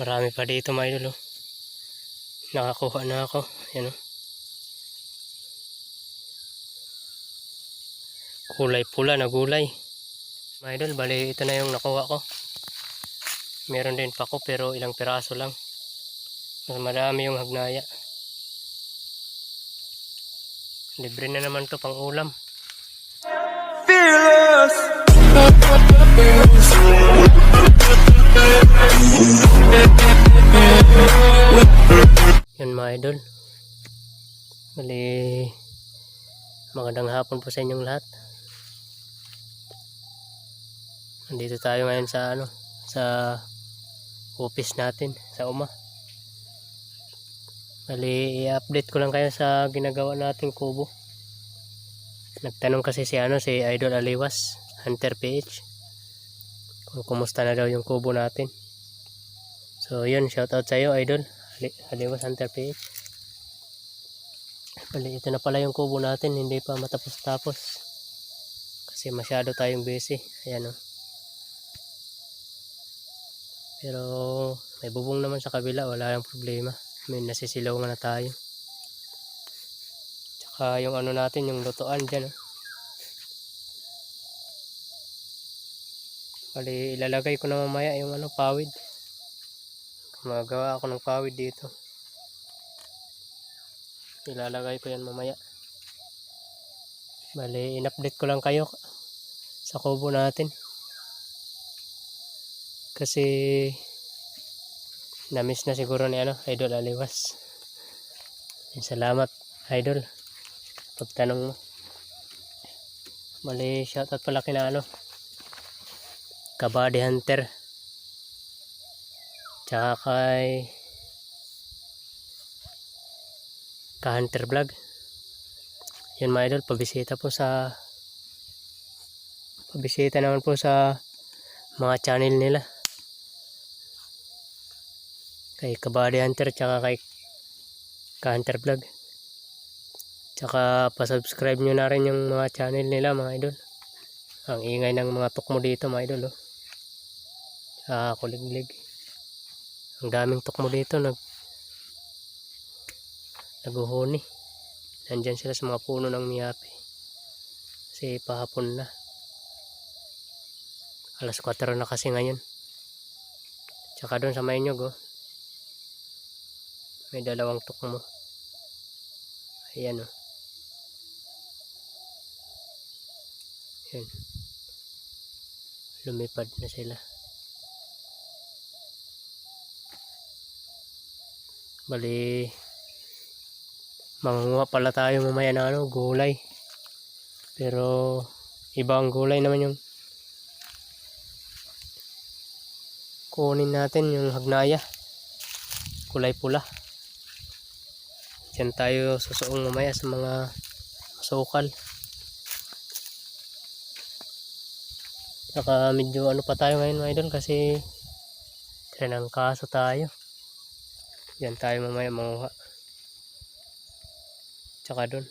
Marami pa dito mga idol. Nakakuha na ako. Yan oh. Kulay pula na gulay. Mga idol, bali ito na yung nakuha ko. Meron din pa ko pero ilang piraso lang. Marami yung hagnaya. Libre na naman to pang ulam. Yan mga idol. Bali, magandang hapon po sa inyong lahat. Nandito tayo ngayon sa ano, sa office natin sa UMA. Bali, i-update ko lang kayo sa ginagawa nating kubo. Nagtanong kasi si ano, si Idol Aliwas, Hunter PH. Kung kumusta na daw yung kubo natin. So, yun, shoutout sa iyo, Idol. Ali- Aliwas Hunter PH. Bali, ito na pala yung kubo natin, hindi pa matapos-tapos. Kasi masyado tayong busy. Ayan o. Pero, may bubong naman sa kabila, wala yung problema. May nasisilaw na tayo. Tsaka yung ano natin, yung lutuan dyan. Oh. Bali, ilalagay ko na mamaya yung ano, pawid. Gumagawa ako ng pawid dito. Ilalagay ko yan mamaya. Bali, in-update ko lang kayo sa kubo natin. Kasi na-miss na siguro ni ano, Idol Aliwas. Salamat, Idol. Pagtanong mo. Bali, shoutout pala kina ano, Kabady Hunter. Tsaka kay Ka-Hunter Vlog. Yun mga idol, pabisita po sa pabisita naman po sa mga channel nila. Kay Kabady Hunter tsaka kay Ka-Hunter Vlog. Tsaka pa-subscribe nyo na rin yung mga channel nila mga idol. Ang ingay ng mga tukmo dito mga idol. Oh. Ah, kuliglig. Ang daming tukmo dito nag naguhuni. Nandyan sila sa mga puno ng miyapi. Kasi pahapon na. Alas 4 na kasi ngayon. Tsaka doon sa Mainyog oh. May dalawang tukmo. Ayan oh. Ayan. Lumipad na sila. Bali, mangunguha pala tayo mamaya ng ano, gulay. Pero, iba ang gulay naman yung kunin natin yung hagnaya. Kulay pula. Diyan tayo susuong mamaya sa mga sukal. Saka medyo ano pa tayo ngayon mga idol kasi kaso tayo. Diyan tayo mamaya manguha. Tsaka doon.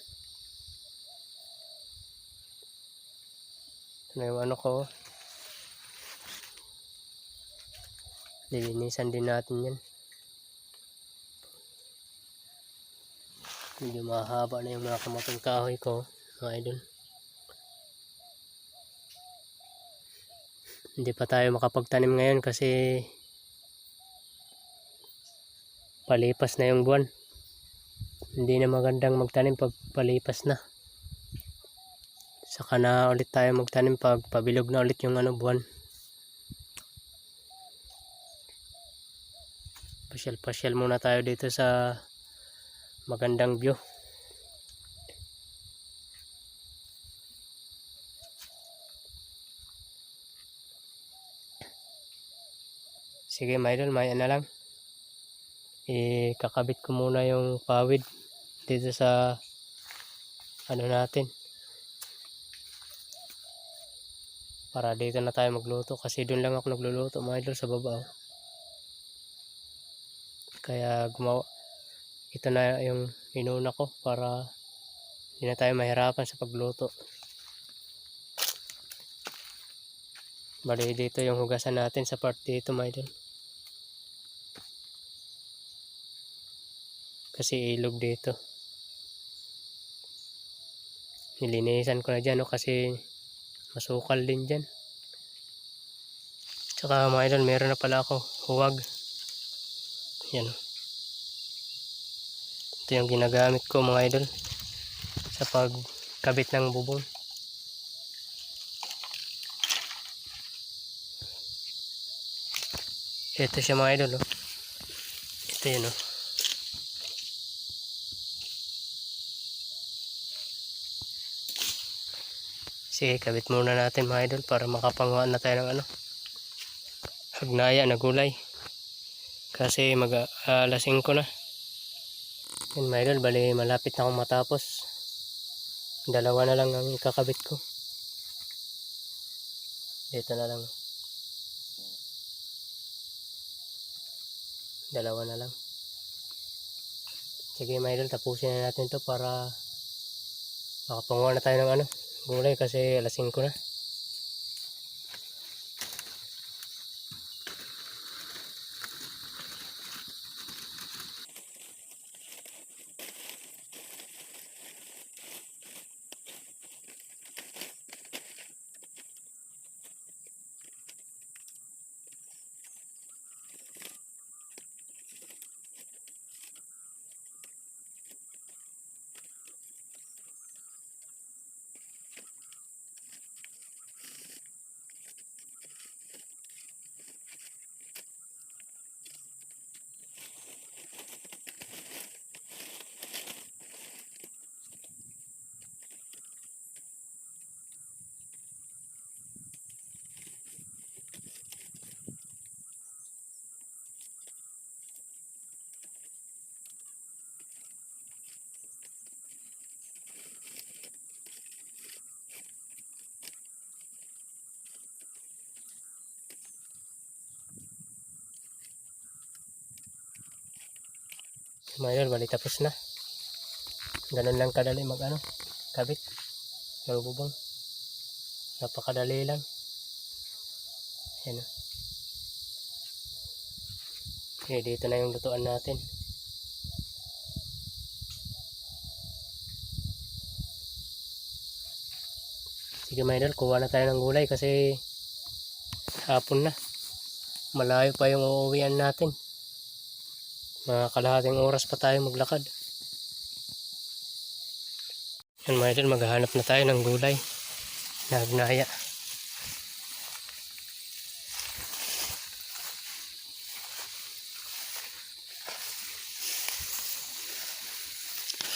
Ano yung ano ko. Lilinisan din natin yan. Medyo mahaba na yung mga kamatong kahoy ko. Mga idol. Hindi pa tayo makapagtanim ngayon kasi palipas na yung buwan. Hindi na magandang magtanim pag palipas na. Saka na ulit tayo magtanim pag pabilog na ulit yung ano buwan. Pasyal pasyal muna tayo dito sa magandang view. Sige idol may ano lang ikakabit ko muna yung pawid dito sa ano natin. Para dito na tayo magluto kasi doon lang ako nagluluto mga idol sa baba oh. kaya gumawa ito na yung inuna ko para hindi na tayo mahirapan sa pagluto. Bali dito yung hugasan natin sa part dito mga idol Kasi ilog dito. Nilinisan ko na dyan, no? Kasi masukal din dyan. Tsaka mga idol, meron na pala ako. Huwag. Yan. Ito yung ginagamit ko mga idol. Sa pagkabit ng bubong. Ito siya mga idol. Oh. Ito yun. Oh. Sige, kabit muna natin mga idol para makapanguha na tayo ng ano. Hagnaya na gulay. Kasi mag uh, alas 5 na. Yan mga idol, bali malapit na akong matapos. Dalawa na lang ang ikakabit ko. Dito na lang. Dalawa na lang. Sige mga idol, tapusin na natin to para makapanguha na tayo ng ano, gulay kasi alas 5 na. Mga idol, bali tapos na. Ganun lang kadali mag ano, kabit ng bubong. Napakadali lang. Yan o. Okay, dito na yung lutuan natin. Sige mga idol, kuha na tayo ng gulay kasi hapon na. Malayo pa yung uuwian natin. Mga kalahating oras pa tayo maglakad. Yan mga idol, maghahanap na tayo ng gulay. Nagnaya.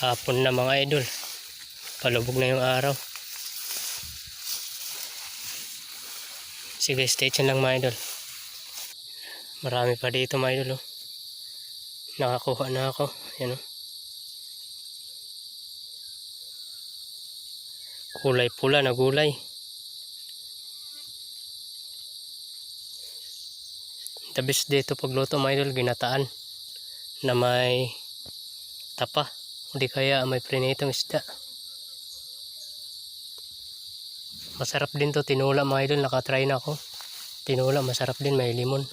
Hapon na mga idol. Palubog na yung araw. Sige, stay lang mga idol. Marami pa dito mga idol. Oh. Nakakuha na ako. Yan o. Kulay pula na gulay. The best dito pagluto mga idol, ginataan na may tapa. Hindi kaya may prinitong isda. Masarap din to tinula mga idol, nakatry na ako. Tinula masarap din, may limon.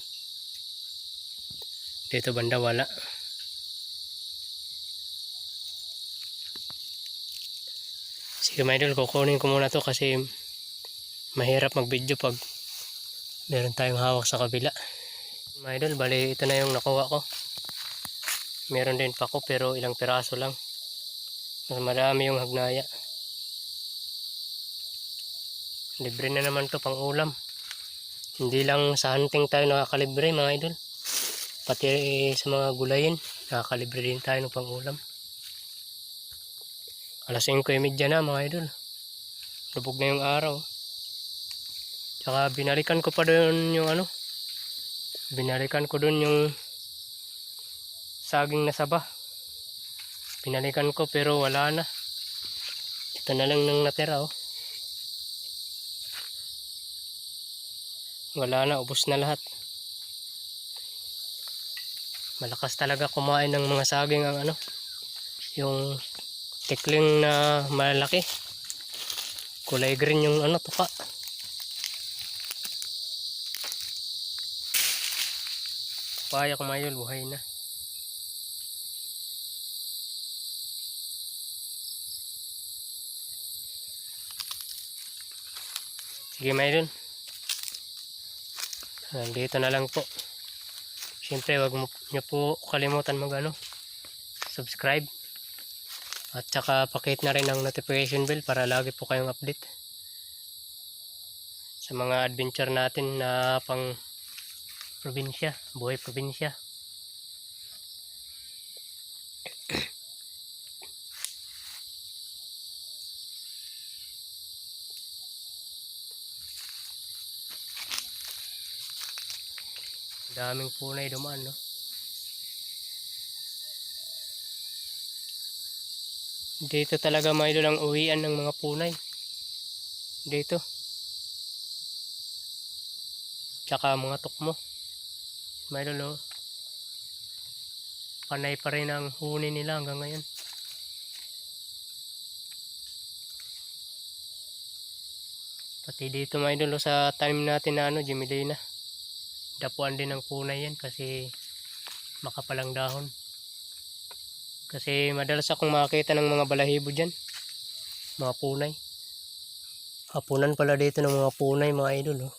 Dito banda wala. Sige mga idol, kukunin ko muna to kasi mahirap mag-video pag meron tayong hawak sa kabila. Mga idol, bali ito na yung nakuha ko. Meron din pa ko pero ilang piraso lang. Mas marami yung hagnaya. Libre na naman to pang ulam. Hindi lang sa hunting tayo nakakalibre mga idol. Pati sa mga gulayin, nakakalibre din tayo ng pang ulam. Alas 5.30 na mga idol. Lubog na yung araw. Tsaka binalikan ko pa doon yung ano. Binalikan ko doon yung saging na saba. Binalikan ko pero wala na. Ito na lang nang natira oh. Wala na, ubos na lahat malakas talaga kumain ng mga saging ang ano yung tikling na malaki. Kulay green yung ano tupa papaya kumayol buhay na. Sige mayroon dito na lang po. Siyempre, wag mo nyo po kalimutan mag ano, subscribe. At saka pakit na rin ang notification bell para lagi po kayong update. Sa mga adventure natin na pang probinsya, buhay probinsya. Daming punay dumaan, no? Dito talaga mga idol ang uwian ng mga punay. Dito. Tsaka mga tukmo. Mga idol? Panay pa rin ang huni nila hanggang ngayon. Pati dito mga idol, sa tanim natin na ano, Jimilena dapuan din ng punay yan kasi makapalang dahon. Kasi madalas akong makakita ng mga balahibo dyan mga punay. Hapunan pala dito ng mga punay mga idol oh.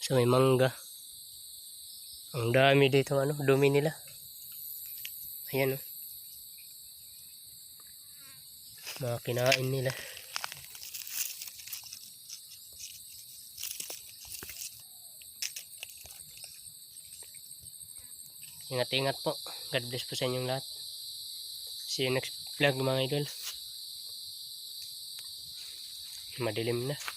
sa may mangga. Ang dami dito ano dumi nila. Ayan oh. mga kinain nila Ingat-ingat po. God bless po sa inyong lahat. See you next vlog mga idol. Madilim na.